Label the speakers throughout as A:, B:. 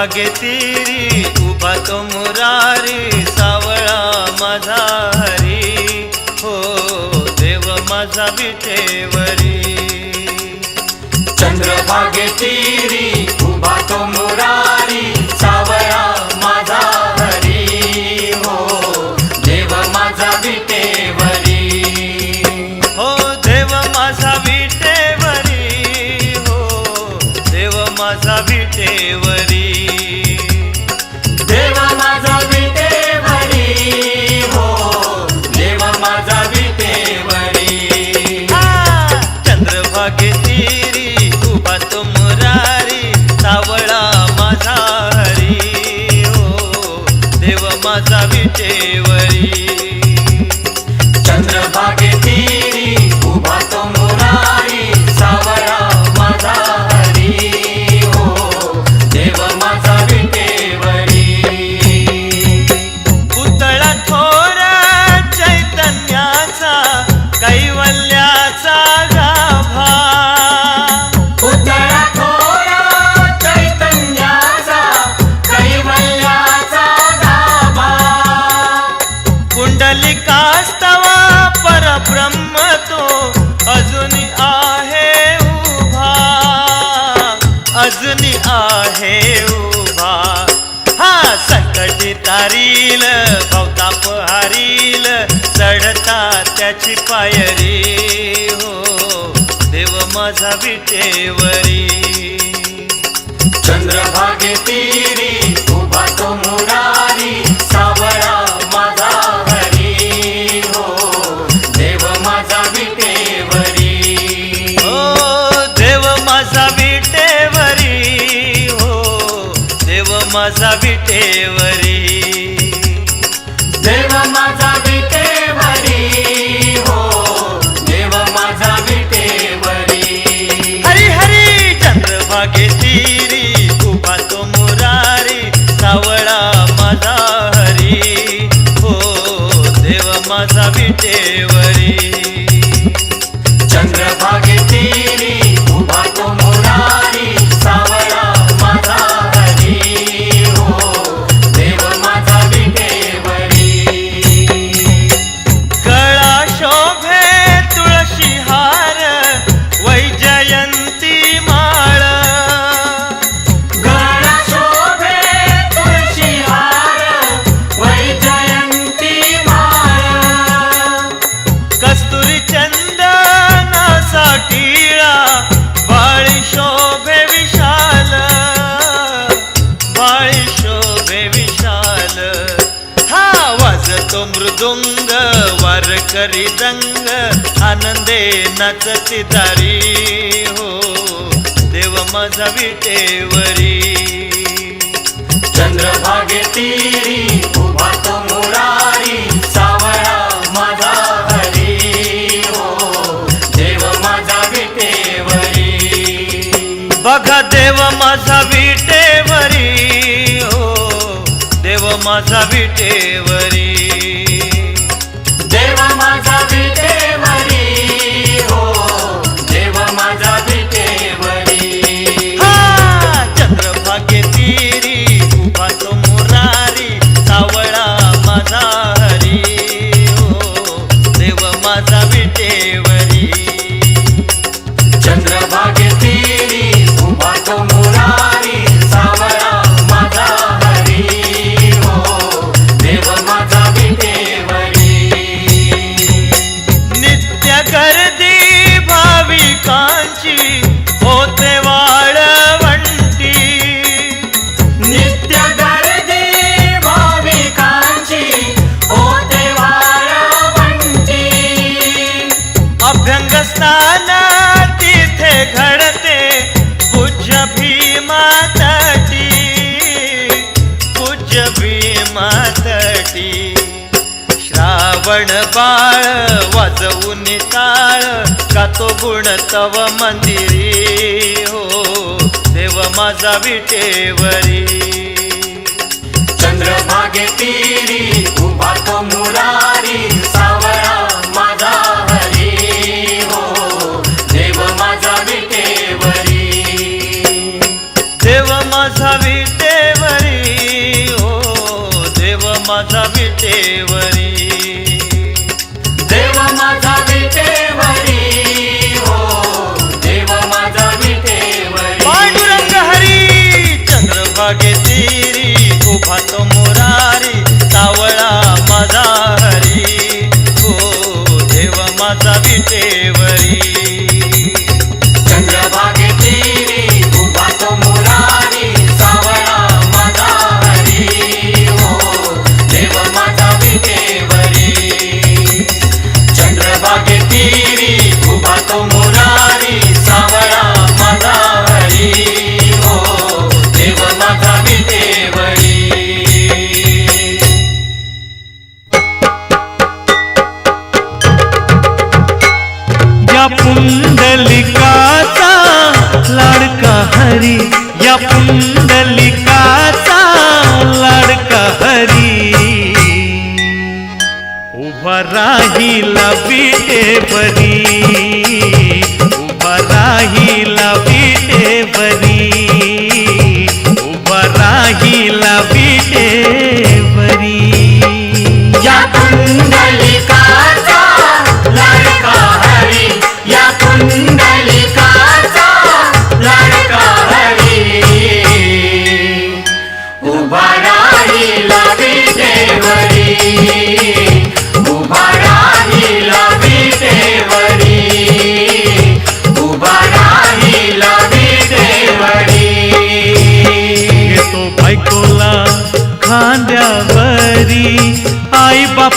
A: लागे तिरी उभा तो मुरारी सावळा माझा हो देव माझा विटेवरी.
B: चंद्रभागे तिरी उभा तो मुरारी सावळा माझा हरी. हो देव
A: हो देव माझा विटेवरी. हो देव माझा ब्रह्म तो अजून आहे उभा अजून आहे उभा. हा संकट तारील भवताप हारील चढता त्याची पायरी हो. देव माझा विटेवरी. चंद्रभागेती आनंदे नाचती दारी हो. देव माझा विटेवरी.
B: चंद्रभागे तीरी उभा तो हो. देव माझा विटेवरी.
A: बघा देव माझा विटेवरी हो. देव माझा विटेवरी. तो गुण तव मंदिरी. हो देव माझा विटेवरी.
B: चंद्रभागे तीर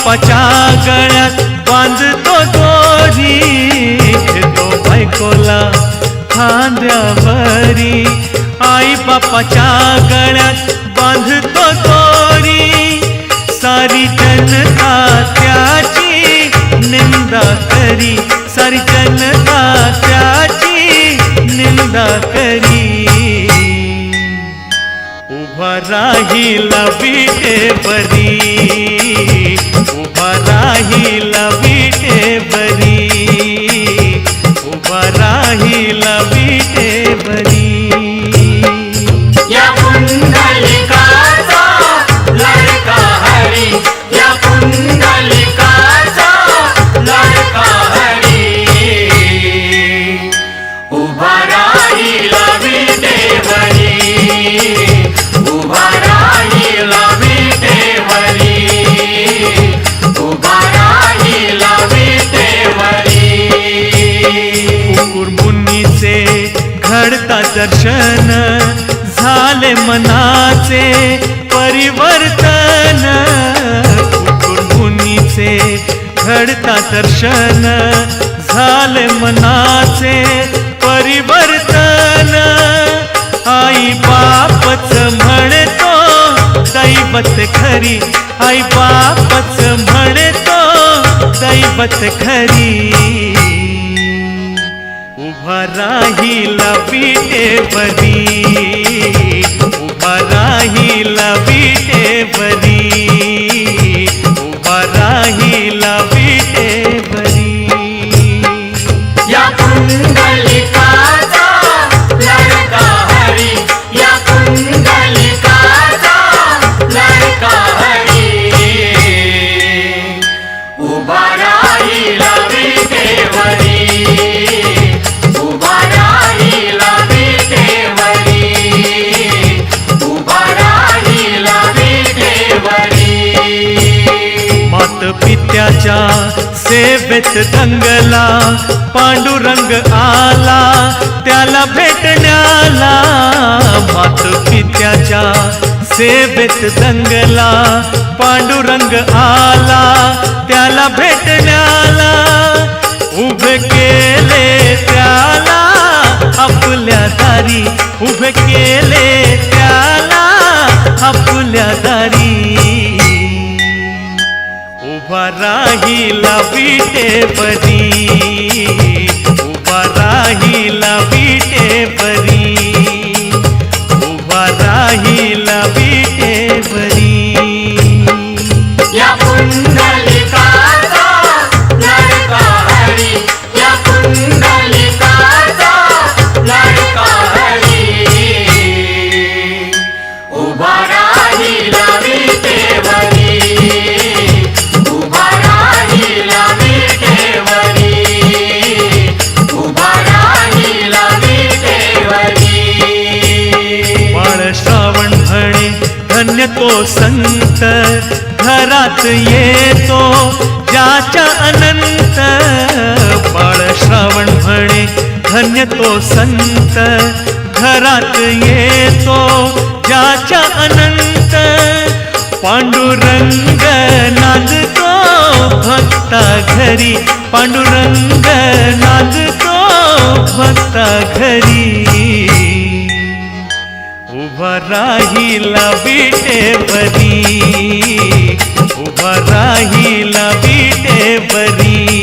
C: बापाच्या गळ्यात बांधतो दोरी घेतो बायकोला खांद्यावरी. आई बापाच्या गळ्यात बांधतो दोरी सारी जनता त्याची निंदा करी. सारी जनता त्याची निंदा करी. उभा राहिला बिटे बरी. राहिला विटे घडता दर्शन झाले मनाचे परिवर्तन. आई बापच म्हणतो दैवत खरी. आई बापच म्हणतो दैवत खरी. उभा राहिला विटे बरी पित्याच्या सेवेत दंगला पांडुरंग आला त्याला भेटण्याला. मात पित्याच्या सेवेत दंगला पांडुरंग आला त्याला भेटण्याला. उभे केले त्याला आपल्या दारी उभे केले त्याला आपल्या दारी. उभा राहिला विटे बरी उभा राहिला विटे बरी उभा राहिला तो संत घरात येतो ज्याच्या अनंत.
D: श्रावण म्हणे धन्य तो संत घरात येतो ज्याच्या अनंत. पांडुरंग नाचतो भक्ता घरी पांडुरंग नाचतो भक्ता घरी. उभा राहिला बिटेपरी उभा राहिला
E: बिटेपरी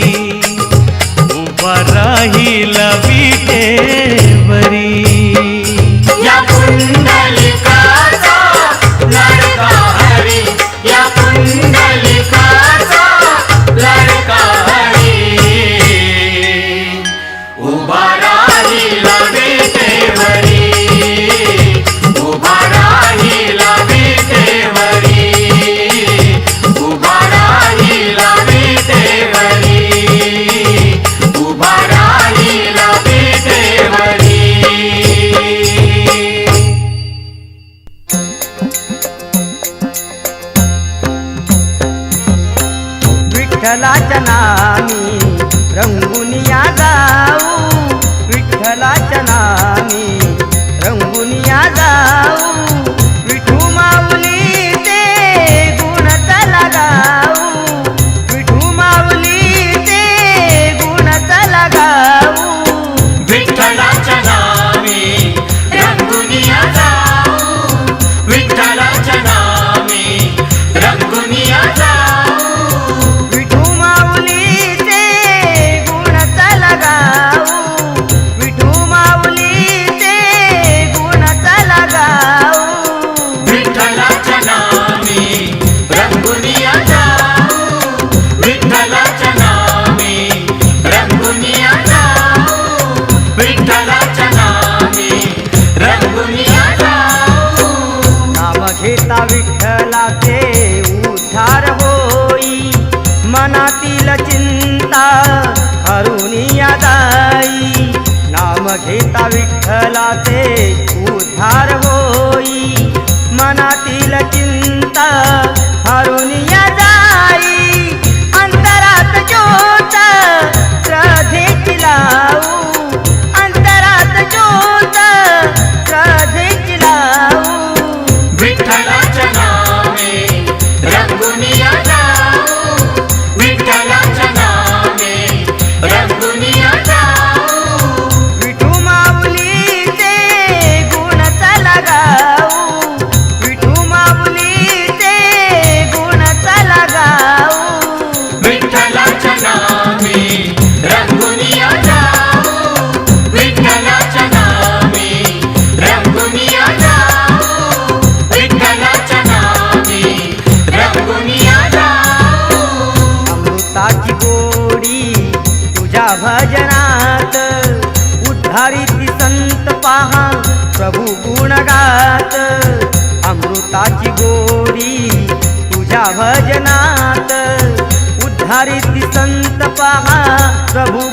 E: Prabhu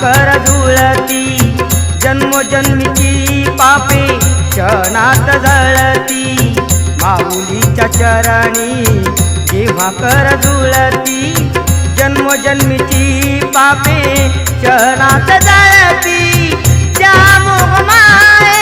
E: कर जुळती. जन्मजन्मीची पापे क्षणात जळती. माऊलीच्या चरणी जेव्हा कर जुळती. जन्मजन्मीची पापे क्षणात जळती. त्या मोहमाय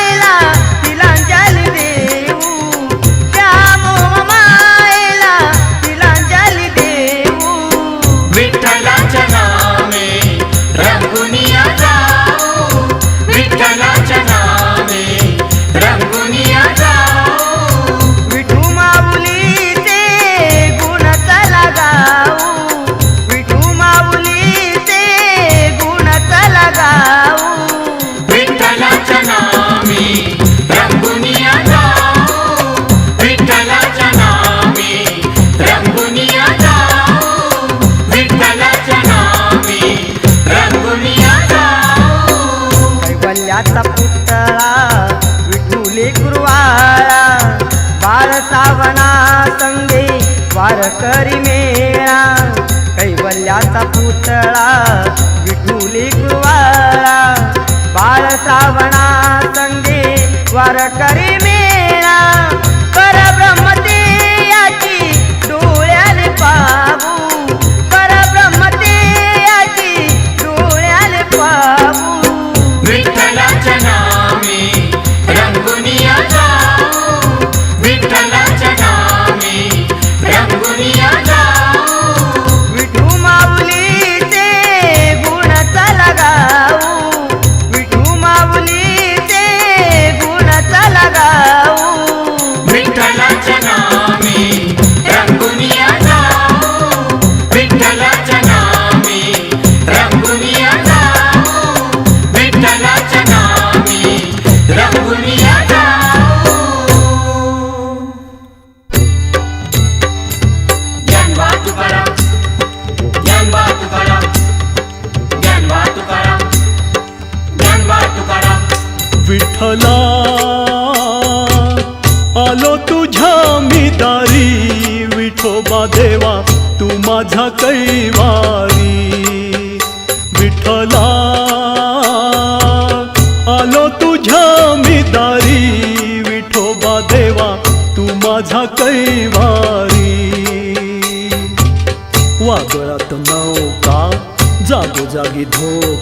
E: बाळ
D: जागोजागी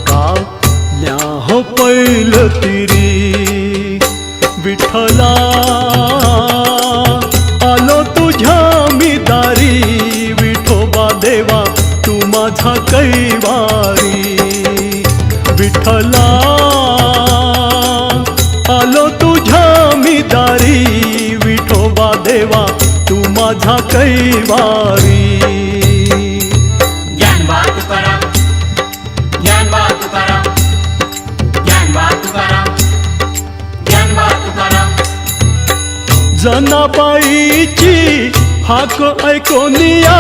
D: हाक ऐकोनिया।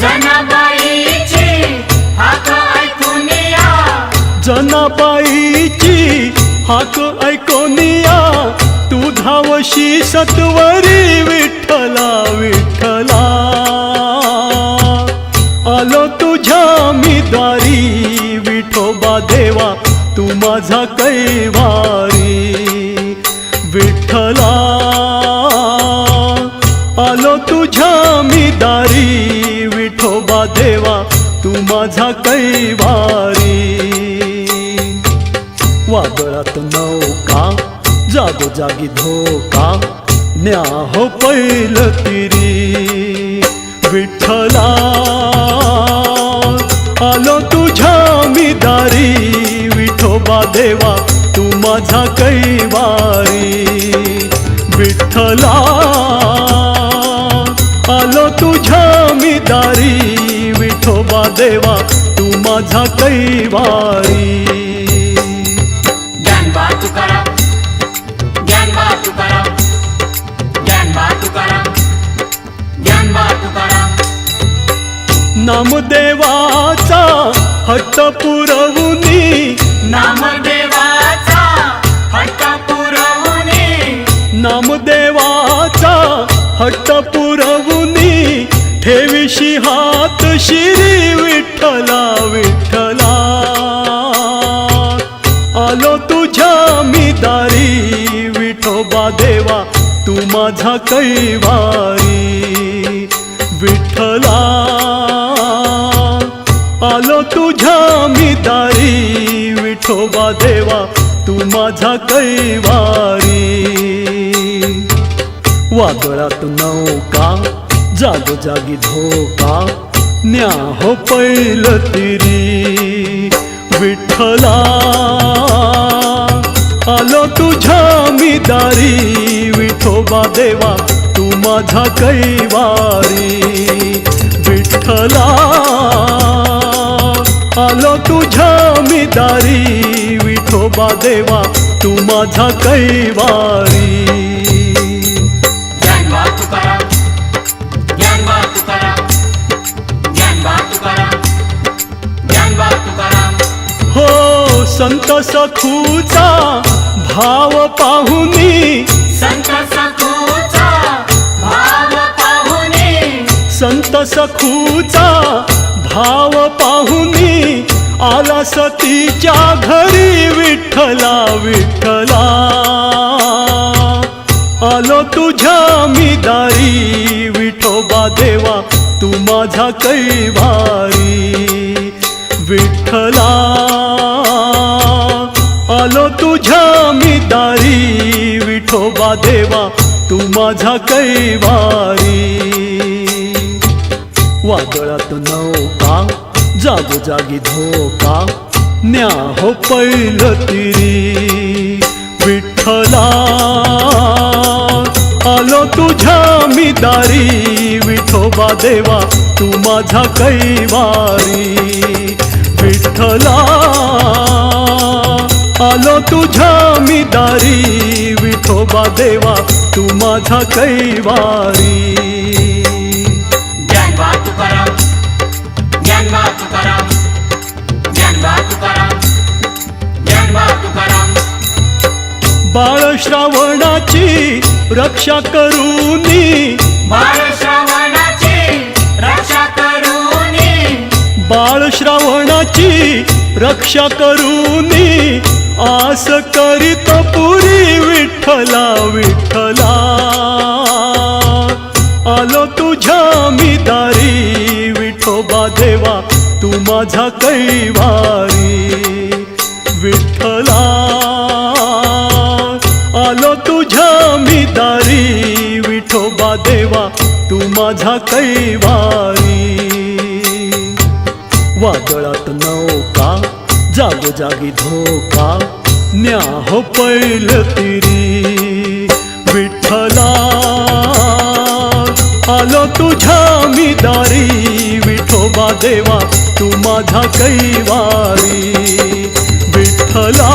B: जनाबाईची हाक ऐकून या
D: जनाबाईची हाक ऐकोनिया। तू धावशी सत्वरी विठ्ठला विठ्ठला। आलो तुझ्या मी दारी विठोबा देवा तू माझा कैवारी। माझा कैवारी. वादळात नौका जागोजागी धोका न्याह पैल तिरी विठ्ठला आलो तुझ्या मी दारी विठोबा देवा तू माझा कैवारी. विठ्ठला देवा तू माझा कैवारी.
B: ज्ञान वाहतू करा. ज्ञान वाहतू करा. ज्ञान वाहतू करा. ज्ञान वाहतू करा.
D: नामदेवाचा हट्ट पुरवुनी.
B: नामदेवाचा हट्ट पुरवणे
D: नामदेवाचा हट्ट पुरवुनी. ठेविशी हात शिरी. विठ्ठला विठ्ठला. आलो तुझ्या मी दारी विठोबा देवा तू माझा कैवारी. विठ्ठला. आलो तुझ्या मी दारी विठोबा देवा तू माझा कैवारी. वादळात नौका जागोजागी धोका न्याह हो पैल तिरी विठ्ठला. आलो तुझ्या मी दारी विठोबा देवा तू माझा कैवारी. विठ्ठला. आलो तुझ्या मी दारी विठोबा देवा तू माझा कैवारी. संत सखूचा भाव पाहुनी.
B: संत सखूचा भाव
D: संत सखूचा भाव पाहुनी. आला सतीच्या घरी विठ्ठला विठ्ठला. आलो तुझ्या मी दारी विठोबा देवा तू माझा कैवारी. विठ्ठला. आलो तुझ्या मी दारी विठोबा देवा तू माझा कैवारी. वादळात नौका जागोजागी धोका न्या हो पैल तिरी. विठ्ठला आलो तुझ्या मी दारी विठोबा देवा तू माझा कैवारी. विठ्ठला तुझ्या मी दारी विठोबा देवा तू माझा कैवारी.
B: ज्ञानबा तुकाराम ज्ञानबा तुकाराम ज्ञानबा तुकाराम ज्ञानबा तुकाराम
D: बाळ श्रावणाची रक्षा करूनी.
B: बाळ श्रावणाची रक्षा करूनी.
D: बाळ श्रावणाची रक्षा करूनी. आस करीत पुरी विठ्ठला विठ्ठला. आलो तुझ्या मी दारी विठोबा देवा तू माझा कैवारी. विठ्ठला. आलो तुझ्या मी दारी विठोबा देवा तू माझा कैवारी. वादळात नौका जागोजागी धोका न्या हो पैल तिरी विठ्ठला आलो तुझ्या मी दारी विठोबा देवा तू माझा कैवारी। विठ्ठला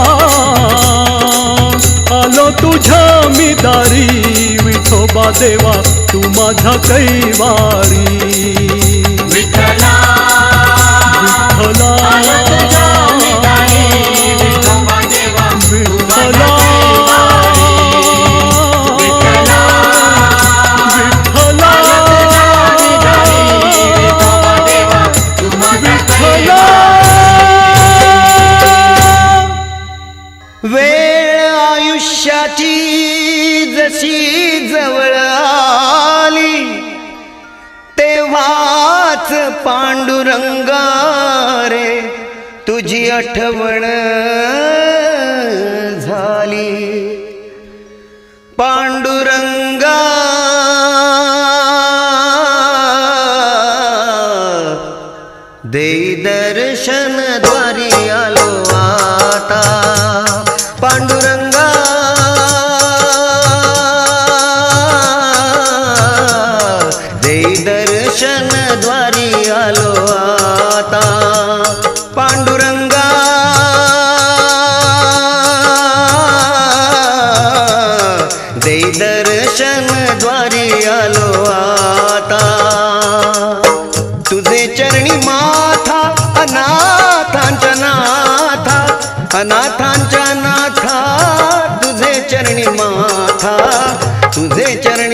D: आलो तुझ्या मी दारी विठोबा देवा तू माझा कैवारी।
B: विठ्ठला
D: विठ्ठला
F: वेळ आयुष्याची जशी जवळ आली तेव्हाच पांडुरंगा रे तुझी आठवण झाली. पांडुर नाथांच्या नाथा तुझे चरणी माथा तुझे चरणी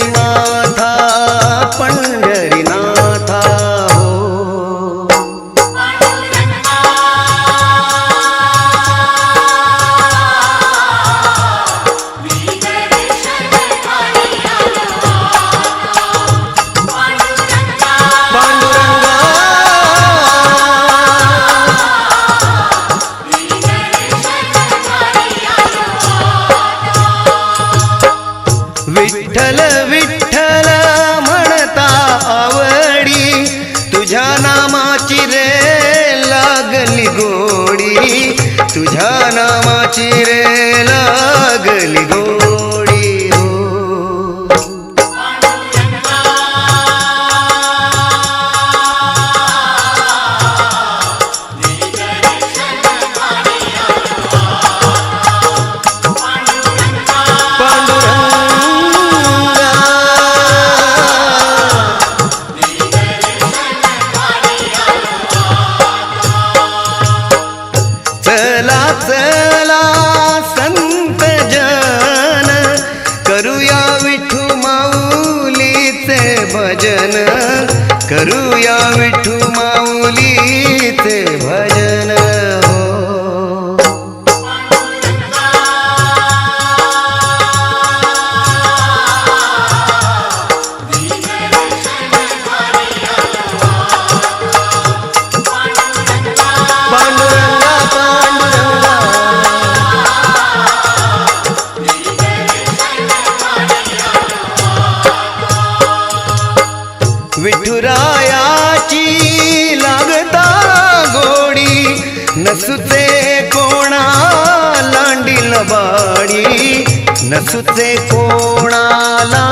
F: सुचे कोणाला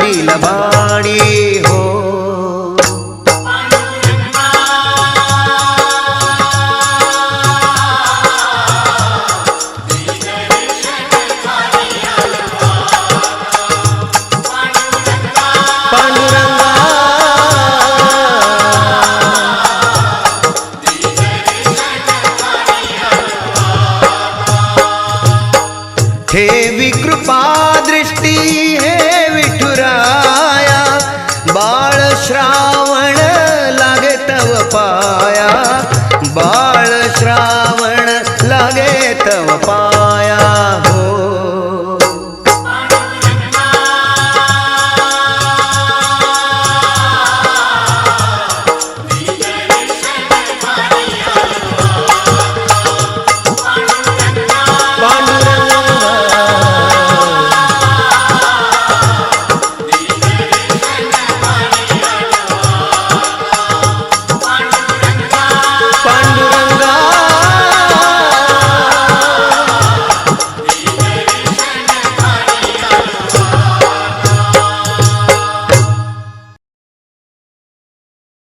F: डिलबाडी ठेवी कृपा दृष्टी हे